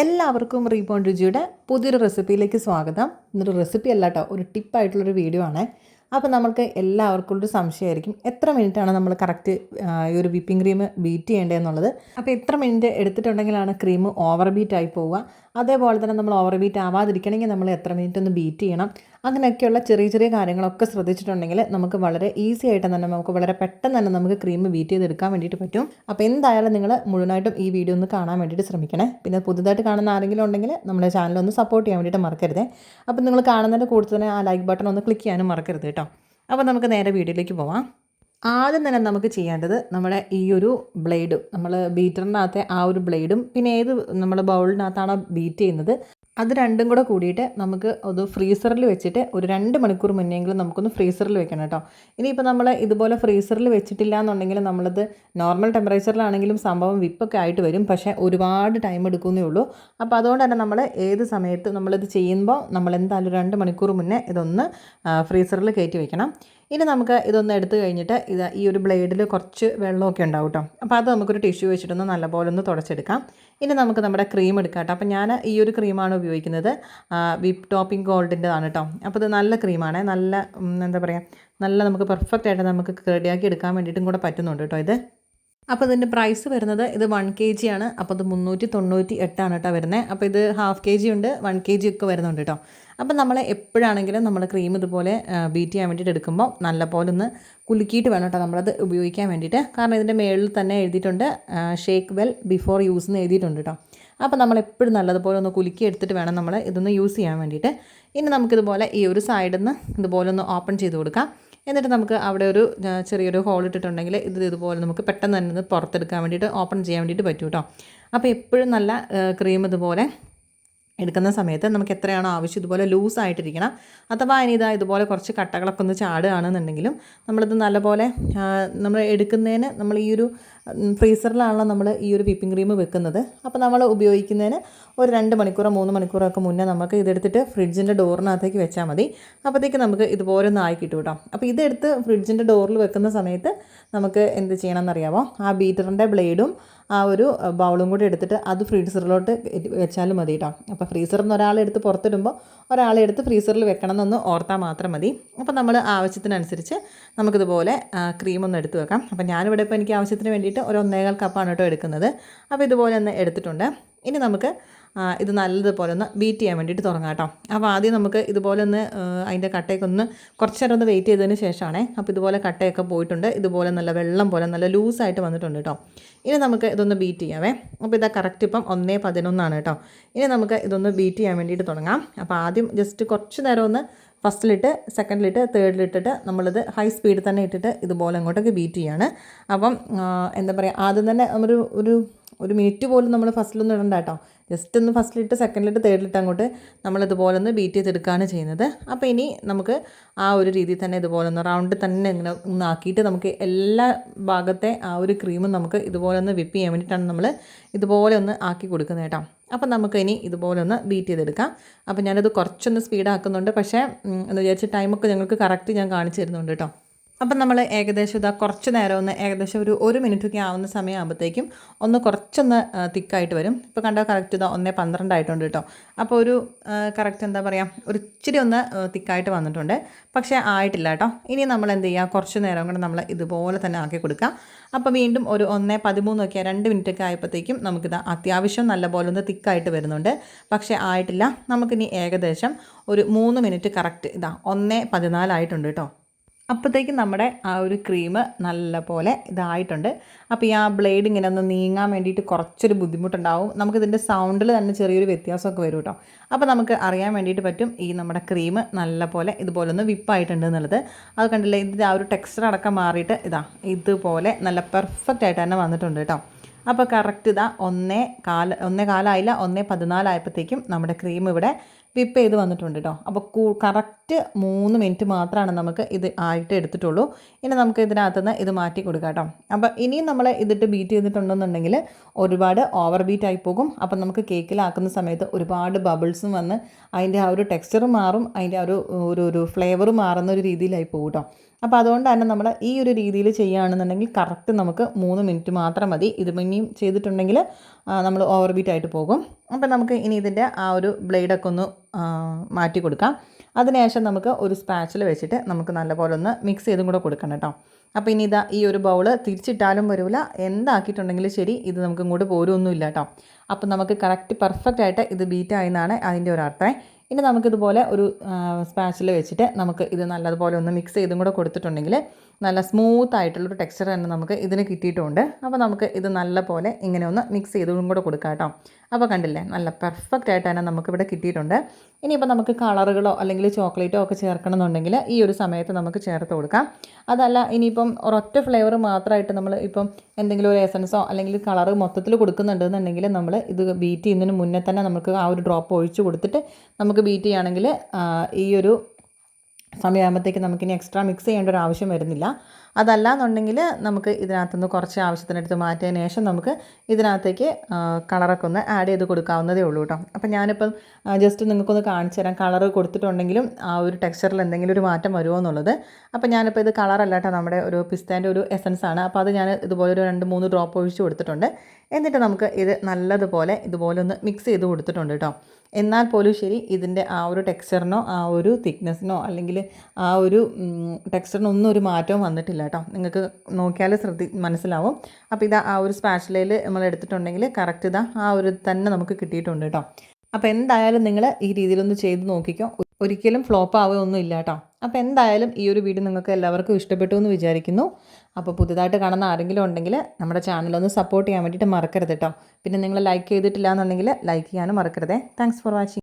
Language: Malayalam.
എല്ലാവർക്കും റീബോൺ രുചിയുടെ പുതിയൊരു റെസിപ്പിയിലേക്ക് സ്വാഗതം. ഇന്നൊരു റെസിപ്പി അല്ല കേട്ടോ ഒരു ടിപ്പായിട്ടുള്ളൊരു വീഡിയോ ആണ്. അപ്പോൾ നമ്മൾക്ക് എല്ലാവർക്കും ഒരു സംശയമായിരിക്കും. എത്ര മിനിറ്റാണ് നമ്മൾ കറക്റ്റ് ഈ ഒരു വിപ്പിംഗ് ക്രീം ബീറ്റ് ചെയ്യേണ്ടതെന്നുള്ളത്? അപ്പോൾ എത്ര മിനിറ്റ് എടുത്തിട്ടുണ്ടെങ്കിലാണ് ക്രീം ഓവർ ബീറ്റ് ആയി പോവുക? അതേപോലെ തന്നെ നമ്മൾ ഓവർ ബീറ്റ് ആവാതിരിക്കണമെങ്കിൽ നമ്മൾ എത്ര മിനിറ്റ് ഒന്ന് ബീറ്റ് ചെയ്യണം? അങ്ങനെയൊക്കെയുള്ള ചെറിയ ചെറിയ കാര്യങ്ങളൊക്കെ ശ്രദ്ധിച്ചിട്ടുണ്ടെങ്കിൽ നമുക്ക് വളരെ ഈസി ആയിട്ട് തന്നെ നമുക്ക് വളരെ പെട്ടെന്ന് തന്നെ നമുക്ക് ക്രീം ബീറ്റ് ചെയ്തെടുക്കാൻ വേണ്ടിയിട്ട് പറ്റും. അപ്പോൾ എന്തായാലും നിങ്ങൾ മുഴുവനായിട്ടും ഈ വീഡിയോ ഒന്ന് കാണാൻ വേണ്ടിയിട്ട് ശ്രമിക്കണേ. പിന്നെ പുതുതായിട്ട് കാണുന്ന ആരെങ്കിലും ഉണ്ടെങ്കിൽ നമ്മുടെ ചാനൽ ഒന്ന് സപ്പോർട്ട് ചെയ്യാൻ വേണ്ടിയിട്ട് മറക്കരുത്. അപ്പോൾ നിങ്ങൾ കാണുന്നതിന്റെ കൂടുതൽ തന്നെ ആ ലൈക്ക് ബട്ടൺ ഒന്ന് ക്ലിക്ക് ചെയ്യാനും മറക്കരുത് കേട്ടോ. അപ്പോൾ നമുക്ക് നേരെ വീഡിയോയിലേക്ക് പോവാം. ആദ്യം തന്നെ നമുക്ക് ചെയ്യേണ്ടത് നമ്മുടെ ഈ ഒരു ബ്ലേഡും നമ്മൾ ബീറ്ററിനകത്തെ ആ ഒരു ബ്ലേഡും പിന്നെ ഏത് നമ്മൾ ബൗളിനകത്താണോ ബീറ്റ് ചെയ്യുന്നത് അത് രണ്ടും കൂടെ കൂടിയിട്ട് നമുക്ക് അത് ഫ്രീസറിൽ വെച്ചിട്ട് ഒരു രണ്ട് മണിക്കൂർ മുന്നെങ്കിലും നമുക്കൊന്ന് ഫ്രീസറിൽ വെക്കണം കേട്ടോ. ഇനിയിപ്പോൾ നമ്മൾ ഇതുപോലെ ഫ്രീസറിൽ വെച്ചിട്ടില്ല എന്നുണ്ടെങ്കിൽ നമ്മളത് നോർമൽ ടെമ്പറേച്ചറിലാണെങ്കിലും സംഭവം വിപ്പൊക്കെ ആയിട്ട് വരും. പക്ഷേ ഒരുപാട് ടൈം എടുക്കുന്നേ ഉള്ളൂ. അപ്പോൾ അതുകൊണ്ട് തന്നെ നമ്മൾ ഏത് സമയത്ത് നമ്മളിത് ചെയ്യുമ്പോൾ നമ്മൾ എന്തായാലും രണ്ട് മണിക്കൂർ മുന്നേ ഇതൊന്ന് ഫ്രീസറിൽ കയറ്റി വെക്കണം. ഇനി നമുക്ക് ഇതൊന്ന് എടുത്തു കഴിഞ്ഞിട്ട് ഇത് ഈ ഒരു ബ്ലേഡിൽ കുറച്ച് വെള്ളമൊക്കെ ഉണ്ടാവും കേട്ടോ. അപ്പോൾ അത് നമുക്കൊരു ടിഷ്യൂ വെച്ചിട്ടൊന്ന് നല്ലപോലെ ഒന്ന് തുടച്ചെടുക്കാം. ഇനി നമുക്ക് നമ്മുടെ ക്രീം എടുക്കാം കേട്ടോ. അപ്പോൾ ഞാൻ ഈ ഒരു ക്രീമാണ് വിപ്പ് ടോപ്പിംഗ് ഗോൾഡിന്റെതാണ് കേട്ടോ അപ്പോൾ ഇത് നല്ല ക്രീമാണ്. നല്ല എന്താ പറയുക നല്ല നമുക്ക് പെർഫെക്റ്റ് ആയിട്ട് നമുക്ക് റെഡിയാക്കി എടുക്കാൻ വേണ്ടിയിട്ടും കൂടെ പറ്റുന്നുണ്ട് കേട്ടോ ഇത്. അപ്പോൾ ഇതിന്റെ പ്രൈസ് വരുന്നത് ഇത് വൺ കെ ജി ആണ്. അപ്പോൾ ഇത് മുന്നൂറ്റി തൊണ്ണൂറ്റി എട്ടാണ് കേട്ടോ വരുന്നത് അപ്പോൾ ഇത് ഹാഫ് കെ ജി ഉണ്ട് വൺ കെ ജി ഒക്കെ വരുന്നുണ്ട് കേട്ടോ അപ്പം നമ്മൾ എപ്പോഴാണെങ്കിലും നമ്മൾ ക്രീം ഇതുപോലെ ബീറ്റ് ചെയ്യാൻ വേണ്ടിയിട്ട് എടുക്കുമ്പോൾ നല്ലപോലെ ഒന്ന് കുലുക്കിയിട്ട് വേണം കേട്ടോ നമ്മളത് ഉപയോഗിക്കാൻ വേണ്ടിയിട്ട്. കാരണം ഇതിന്റെ മേളിൽ തന്നെ എഴുതിയിട്ടുണ്ട് ഷേക്ക് വെൽ ബിഫോർ യൂസ് എന്ന് എഴുതിയിട്ടുണ്ട് കേട്ടോ അപ്പോൾ നമ്മൾ എപ്പോഴും നല്ലതുപോലെ ഒന്ന് കുലുക്കി എടുത്തിട്ട് വേണം നമ്മൾ ഇതൊന്ന് യൂസ് ചെയ്യാൻ വേണ്ടിയിട്ട്. ഇനി നമുക്കിതുപോലെ ഈ ഒരു സൈഡിൽ നിന്ന് ഇതുപോലെ ഒന്ന് ഓപ്പൺ ചെയ്ത് കൊടുക്കാം. എന്നിട്ട് നമുക്ക് അവിടെ ഒരു ചെറിയൊരു ഹോൾ ഇട്ടിട്ടുണ്ടെങ്കിൽ ഇത് ഇതുപോലെ നമുക്ക് പെട്ടെന്ന് തന്നെ പുറത്തെടുക്കാൻ വേണ്ടിയിട്ട് ഓപ്പൺ ചെയ്യാൻ വേണ്ടിയിട്ട് പറ്റും കേട്ടോ അപ്പോൾ എപ്പോഴും നല്ല ക്രീം ഇതുപോലെ എടുക്കുന്ന സമയത്ത് നമുക്ക് എത്രയാണോ ആവശ്യം ഇതുപോലെ ലൂസ് ആയിട്ടിരിക്കണം അഥവാ ഇനിതാ ഇതുപോലെ കുറച്ച് കട്ടകളൊക്കെ ഒന്ന് ചാടുകയാണെന്നുണ്ടെങ്കിലും നമ്മളിത് നല്ലപോലെ നമ്മൾ എടുക്കുന്നതിന് നമ്മൾ ഈ ഒരു ഫ്രീസറിലാണല്ലോ നമ്മൾ ഈ ഒരു വിപ്പിംഗ് ക്രീം വെക്കുന്നത്. അപ്പോൾ നമ്മൾ ഉപയോഗിക്കുന്നതിന് ഒരു രണ്ട് മണിക്കൂറോ മൂന്ന് മണിക്കൂറോ ഒക്കെ മുന്നേ നമുക്ക് ഇതെടുത്തിട്ട് ഫ്രിഡ്ജിന്റെ ഡോറിനകത്തേക്ക് വെച്ചാൽ മതി. അപ്പോഴത്തേക്ക് നമുക്ക് ഇതുപോലെ ഒന്ന് ആയി കിട്ടും കേട്ടോ. അപ്പോൾ ഇതെടുത്ത് ഫ്രിഡ്ജിന്റെ ഡോറിൽ വെക്കുന്ന സമയത്ത് നമുക്ക് എന്ത് ചെയ്യണം എന്നറിയാമോ ആ ബീറ്ററിന്റെ ബ്ലേഡും ആ ഒരു ബൗളും കൂടി എടുത്തിട്ട് അത് ഫ്രീസറിലോട്ട് വെച്ചാലും മതി കേട്ടോ. അപ്പോൾ ഫ്രീസറിൽ നിന്ന് ഒരാളെടുത്ത് പുറത്തിടുമ്പോൾ ഒരാളെടുത്ത് ഫ്രീസറിൽ വെക്കണം എന്നൊന്ന് ഓർത്താൽ മാത്രം മതി. അപ്പോൾ നമ്മൾ ആവശ്യത്തിനനുസരിച്ച് നമുക്കിതുപോലെ ക്രീം ഒന്ന് എടുത്ത് വെക്കാം. അപ്പോൾ ഞാനിവിടെ ഇപ്പോൾ എനിക്ക് ആവശ്യത്തിന് വേണ്ടിയിട്ട് ഒരു ഒന്നേകാൽ കപ്പാണ് കേട്ടോ എടുക്കുന്നത്. അപ്പോൾ ഇതുപോലെ ഒന്ന് എടുത്തിട്ടുണ്ട്. ഇനി നമുക്ക് ഇത് നല്ലതുപോലെ ഒന്ന് ബീറ്റ് ചെയ്യാൻ വേണ്ടിയിട്ട് തുടങ്ങാം കേട്ടോ. അപ്പോൾ ആദ്യം നമുക്ക് ഇതുപോലെ ഒന്ന് അതിന്റെ കട്ടയൊക്കെ ഒന്ന് കുറച്ച് നേരം ഒന്ന് വെയിറ്റ് ചെയ്തതിന് ശേഷമാണേ അപ്പോൾ ഇതുപോലെ കട്ടയൊക്കെ പോയിട്ടുണ്ട്. ഇതുപോലെ നല്ല വെള്ളം പോലെ നല്ല ലൂസായിട്ട് വന്നിട്ടുണ്ട് കേട്ടോ. ഇനി നമുക്ക് ഇതൊന്ന് ബീറ്റ് ചെയ്യാവേ. അപ്പോൾ ഇതാ കറക്റ്റ് ഇപ്പം ഒന്നേ പതിനൊന്നാണ് കേട്ടോ. ഇനി നമുക്ക് ഇതൊന്ന് ബീറ്റ് ചെയ്യാൻ വേണ്ടിയിട്ട് തുടങ്ങാം. അപ്പോൾ ആദ്യം ജസ്റ്റ് കുറച്ച് നേരം ഒന്ന് ഫസ്റ്റിലിട്ട് സെക്കൻഡിലിട്ട് തേർഡിലിട്ടിട്ട് നമ്മളിത് ഹൈ സ്പീഡിൽ തന്നെ ഇട്ടിട്ട് ഇതുപോലെ അങ്ങോട്ടൊക്കെ ബീറ്റ് ചെയ്യാണ്. അപ്പം എന്താ പറയുക ആദ്യം തന്നെ ഒരു ഒരു ഒരു മിനിറ്റ് പോലും നമ്മൾ ഫസ്റ്റിലൊന്നും ഇടണ്ട കേട്ടോ. ജസ്റ്റ് ഒന്ന് ഫസ്റ്റിലിട്ട് സെക്കൻഡിലിട്ട് തേർഡിലിട്ട് അങ്ങോട്ട് നമ്മളിതുപോലെ ഒന്ന് ബീറ്റ് ചെയ്തെടുക്കുകയാണ് ചെയ്യുന്നത്. അപ്പോൾ ഇനി നമുക്ക് ആ ഒരു രീതിയിൽ തന്നെ ഇതുപോലെ ഒന്ന് റൗണ്ട് തന്നെ ഇങ്ങനെ ഒന്ന് ആക്കിയിട്ട് നമുക്ക് എല്ലാ ഭാഗത്തെ ആ ഒരു ക്രീമും നമുക്ക് ഇതുപോലെ ഒന്ന് വിപ്പ് ചെയ്യാൻ വേണ്ടിയിട്ടാണ് നമ്മൾ ഇതുപോലെ ഒന്ന് ആക്കി കൊടുക്കുന്നത് കേട്ടോ. അപ്പം നമുക്ക് ഇനി ഇതുപോലെ ഒന്ന് ബീറ്റ് ചെയ്തെടുക്കാം. അപ്പോൾ ഞാനത് കുറച്ചൊന്ന് സ്പീഡാക്കുന്നുണ്ട് പക്ഷേ എന്ന് വിചാരിച്ച് ടൈമൊക്കെ ഞങ്ങൾക്ക് കറക്റ്റ് ഞാൻ കാണിച്ചു തരുന്നുണ്ട് കേട്ടോ. അപ്പം നമ്മൾ ഏകദേശം ഇതാ കുറച്ച് നേരം ഒന്ന് ഏകദേശം ഒരു ഒരു മിനിറ്റൊക്കെ ആവുന്ന സമയമാകുമ്പോഴത്തേക്കും ഒന്ന് കുറച്ചൊന്ന് തിക്കായിട്ട് വരും. ഇപ്പോൾ കണ്ടാൽ കറക്റ്റ് ഇതാ ഒന്നേ പന്ത്രണ്ട് ആയിട്ടുണ്ട് കേട്ടോ. അപ്പോൾ ഒരു കറക്റ്റ് എന്താ പറയുക ഒരു ഇച്ചിരി ഒന്ന് തിക്കായിട്ട് വന്നിട്ടുണ്ട്. പക്ഷേ ആയിട്ടില്ല കേട്ടോ. ഇനി നമ്മൾ എന്ത് ചെയ്യുക കുറച്ച് നേരം കൊണ്ട് നമ്മൾ ഇതുപോലെ തന്നെ ആക്കി കൊടുക്കുക. അപ്പോൾ വീണ്ടും ഒരു ഒന്നേ പതിമൂന്നൊക്കെ രണ്ട് മിനിറ്റൊക്കെ ആയപ്പോഴത്തേക്കും നമുക്കിത് അത്യാവശ്യം നല്ലപോലെ ഒന്ന് തിക്കായിട്ട് വരുന്നുണ്ട്. പക്ഷേ ആയിട്ടില്ല. നമുക്കിനി ഏകദേശം ഒരു മൂന്ന് മിനിറ്റ് കറക്റ്റ് ഇതാ ഒന്നേ പതിനാലായിട്ടുണ്ട് കേട്ടോ. അപ്പോഴത്തേക്കും നമ്മുടെ ആ ഒരു ക്രീം നല്ല പോലെ ഇതായിട്ടുണ്ട്. അപ്പോൾ ഈ ആ ബ്ലേഡ് ഇങ്ങനെ ഒന്ന് നീങ്ങാൻ വേണ്ടിയിട്ട് കുറച്ചൊരു ബുദ്ധിമുട്ടുണ്ടാവും. നമുക്കിതിന്റെ സൗണ്ടിൽ തന്നെ ചെറിയൊരു വ്യത്യാസമൊക്കെ വരും കേട്ടോ അപ്പോൾ നമുക്ക് അറിയാൻ വേണ്ടിയിട്ട് പറ്റും ഈ നമ്മുടെ ക്രീം നല്ല പോലെ ഇതുപോലെ ഒന്ന് വിപ്പായിട്ടുണ്ട് എന്നുള്ളത്. അത് കണ്ടില്ലേ ഇതിന്റെ ആ ഒരു ടെക്സ്ചർ അടക്കം മാറിയിട്ട് ഇതാ ഇതുപോലെ നല്ല പെർഫെക്റ്റ് ആയിട്ട് തന്നെ വന്നിട്ടുണ്ട് കേട്ടോ അപ്പോൾ കറക്റ്റ് ഇതാ ഒന്നേ കാല ഒന്നേ കാലായില്ല ഒന്നേ പതിനാലായപ്പോഴത്തേക്കും നമ്മുടെ ക്രീം ഇവിടെ വിപ്പ് ചെയ്ത് വന്നിട്ടുണ്ട് കേട്ടോ അപ്പോൾ കൂ കറക്റ്റ് മൂന്ന് മിനിറ്റ് മാത്രമാണ് നമുക്ക് ഇത് ആയിട്ട് എടുത്തിട്ടുള്ളൂ. ഇനി നമുക്ക് ഇതിനകത്തുനിന്ന് ഇത് മാറ്റി കൊടുക്കാം കേട്ടോ അപ്പോൾ ഇനിയും നമ്മൾ ഇതിട്ട് ബീറ്റ് ചെയ്തിട്ടുണ്ടെന്നുണ്ടെങ്കിൽ ഒരുപാട് ഓവർ ബീറ്റ് ആയി പോകും. അപ്പം നമുക്ക് കേക്കിലാക്കുന്ന സമയത്ത് ഒരുപാട് ബബിൾസും വന്ന് അതിന്റെ ആ ഒരു ടെക്സ്ചറും മാറും. അതിന്റെ ആ ഒരു ഒരു ഫ്ലേവർ മാറുന്ന ഒരു രീതിയിലായി പോകും കേട്ടോ അപ്പോൾ അതുകൊണ്ട് തന്നെ നമ്മൾ ഈ ഒരു രീതിയിൽ ചെയ്യുകയാണെന്നുണ്ടെങ്കിൽ കറക്റ്റ് നമുക്ക് മൂന്ന് മിനിറ്റ് മാത്രം മതി. ഇത് ഇനിയും ചെയ്തിട്ടുണ്ടെങ്കിൽ നമ്മൾ ഓവർ ബീറ്റ് ആയിട്ട് പോകും. അപ്പോൾ നമുക്ക് ഇനി ഇതിന്റെ ആ ഒരു ബ്ലേഡൊക്കെ ഒന്ന് മാറ്റി കൊടുക്കാം. അതിനുശേഷം നമുക്ക് ഒരു സ്പാച്ചിൽ വെച്ചിട്ട് നമുക്ക് നല്ലപോലെ ഒന്ന് മിക്സ് ചെയ്തും കൂടെ കൊടുക്കണം കേട്ടോ. അപ്പോൾ ഇനി ഇതാ ഈ ഒരു ബൗൾ തിരിച്ചിട്ടാലും വരില്ല എന്താക്കിയിട്ടുണ്ടെങ്കിലും ശരി ഇത് നമുക്ക് ഇങ്ങോട്ട് പോരുമൊന്നുമില്ല കേട്ടോ. അപ്പോൾ നമുക്ക് കറക്റ്റ് പെർഫെക്റ്റ് ആയിട്ട് ഇത് ബീറ്റ് ആയെന്നാണ് അതിന്റെ ഒരു അർത്ഥം. ഇനി നമുക്കിതുപോലെ ഒരു സ്പാച്ചിൽ വെച്ചിട്ട് നമുക്ക് ഇത് നല്ലതുപോലെ ഒന്ന് മിക്സ് ചെയ്തും കൂടെ കൊടുത്തിട്ടുണ്ടെങ്കിൽ നല്ല സ്മൂത്ത് ആയിട്ടുള്ളൊരു ടെക്സ്ചർ തന്നെ നമുക്ക് ഇതിന് കിട്ടിയിട്ടുണ്ട്. അപ്പോൾ നമുക്ക് ഇത് നല്ല പോലെ ഇങ്ങനെ ഒന്ന് മിക്സ് ചെയ്തും കൂടെ കൊടുക്കാം കേട്ടോ. അപ്പോൾ കണ്ടില്ലേ നല്ല പെർഫെക്റ്റ് ആയിട്ട് തന്നെ നമുക്കിവിടെ കിട്ടിയിട്ടുണ്ട്. ഇനിയിപ്പോൾ നമുക്ക് കളറുകളോ അല്ലെങ്കിൽ ചോക്ലേറ്റോ ഒക്കെ ചേർക്കണമെന്നുണ്ടെങ്കിൽ ഈ ഒരു സമയത്ത് നമുക്ക് ചേർത്ത് കൊടുക്കാം. അതല്ല ഇനിയിപ്പം ഒരൊറ്റ ഫ്ലേവർ മാത്രമായിട്ട് നമ്മൾ ഇപ്പം എന്തെങ്കിലും ഒരു എസൻസോ അല്ലെങ്കിൽ കളർ മൊത്തത്തിൽ കൊടുക്കുന്നുണ്ടെന്നുണ്ടെങ്കിൽ നമ്മൾ ഇത് ബീറ്റ് ചെയ്യുന്നതിന് മുന്നേ തന്നെ നമുക്ക് ആ ഒരു ഡ്രോപ്പ് ഒഴിച്ച് കൊടുത്തിട്ട് നമുക്ക് ബീറ്റ് ചെയ്യുകയാണെങ്കിൽ ഈ ഒരു സമയമാകുമ്പോഴത്തേക്ക് നമുക്കിനി എക്സ്ട്രാ മിക്സ് ചെയ്യേണ്ട ഒരു ആവശ്യം വരുന്നില്ല. അതല്ല എന്നുണ്ടെങ്കിൽ നമുക്ക് ഇതിനകത്തുനിന്ന് കുറച്ച് ആവശ്യത്തിനെടുത്ത് മാറ്റിയതിന് ശേഷം നമുക്ക് ഇതിനകത്തേക്ക് കളറൊക്കെ ഒന്ന് ആഡ് ചെയ്ത് കൊടുക്കാവുന്നതേ ഉള്ളൂ കേട്ടോ. അപ്പം ഞാനിപ്പം ജസ്റ്റ് നിങ്ങൾക്കൊന്ന് കാണിച്ചു തരാം. കളർ കൊടുത്തിട്ടുണ്ടെങ്കിലും ആ ഒരു ടെക്സ്ചറിൽ എന്തെങ്കിലും ഒരു മാറ്റം വരുമോ എന്നുള്ളത്. അപ്പം ഞാനിപ്പോൾ ഇത് കളറല്ല കേട്ടോ നമ്മുടെ ഒരു പിസ്തേന്റെ ഒരു എസൻസ് ആണ്. അപ്പോൾ അത് ഞാൻ ഇതുപോലെ ഒരു രണ്ട് മൂന്ന് ഡ്രോപ്പ് ഒഴിച്ച് കൊടുത്തിട്ടുണ്ട്. എന്നിട്ട് നമുക്ക് ഇത് നല്ലതുപോലെ ഇതുപോലെ ഒന്ന് മിക്സ് ചെയ്ത് കൊടുത്തിട്ടുണ്ട് കേട്ടോ. എന്നാൽ പോലും ശരി ഇതിന്റെ ആ ഒരു ടെക്സ്ചറിനോ ആ ഒരു തിക്നെസ്സിനോ അല്ലെങ്കിൽ ആ ഒരു ടെക്സ്ചറിനൊന്നും ഒരു മാറ്റവും വന്നിട്ടില്ല കേട്ടോ. നിങ്ങൾക്ക് നോക്കിയാൽ ശ്രദ്ധി മനസ്സിലാവും. അപ്പോൾ ഇതാ ആ ഒരു സ്പാച്ചിലയിൽ നമ്മൾ എടുത്തിട്ടുണ്ടെങ്കിൽ കറക്റ്റ് ഇതാ ആ ഒരു തന്നെ നമുക്ക് കിട്ടിയിട്ടുണ്ട് കേട്ടോ. അപ്പോൾ എന്തായാലും നിങ്ങൾ ഈ രീതിയിലൊന്ന് ചെയ്ത് നോക്കിക്കോ. ഒരിക്കലും ഫ്ലോപ്പ് ആവുകയൊന്നും ഇല്ല കേട്ടോ. അപ്പോൾ എന്തായാലും ഈ ഒരു വീഡിയോ നിങ്ങൾക്ക് എല്ലാവർക്കും ഇഷ്ടപ്പെട്ടു എന്ന് വിചാരിക്കുന്നു. അപ്പോൾ പുതുതായിട്ട് കാണുന്ന ആരെങ്കിലും ഉണ്ടെങ്കിൽ നമ്മുടെ ചാനലൊന്ന് സപ്പോർട്ട് ചെയ്യാൻ വേണ്ടിയിട്ട് മറക്കരുത് കേട്ടോ. പിന്നെ നിങ്ങൾ ലൈക്ക് ചെയ്തിട്ടില്ല എന്നുണ്ടെങ്കിൽ ലൈക്ക് ചെയ്യാനും മറക്കരുതേ. Thanks for watching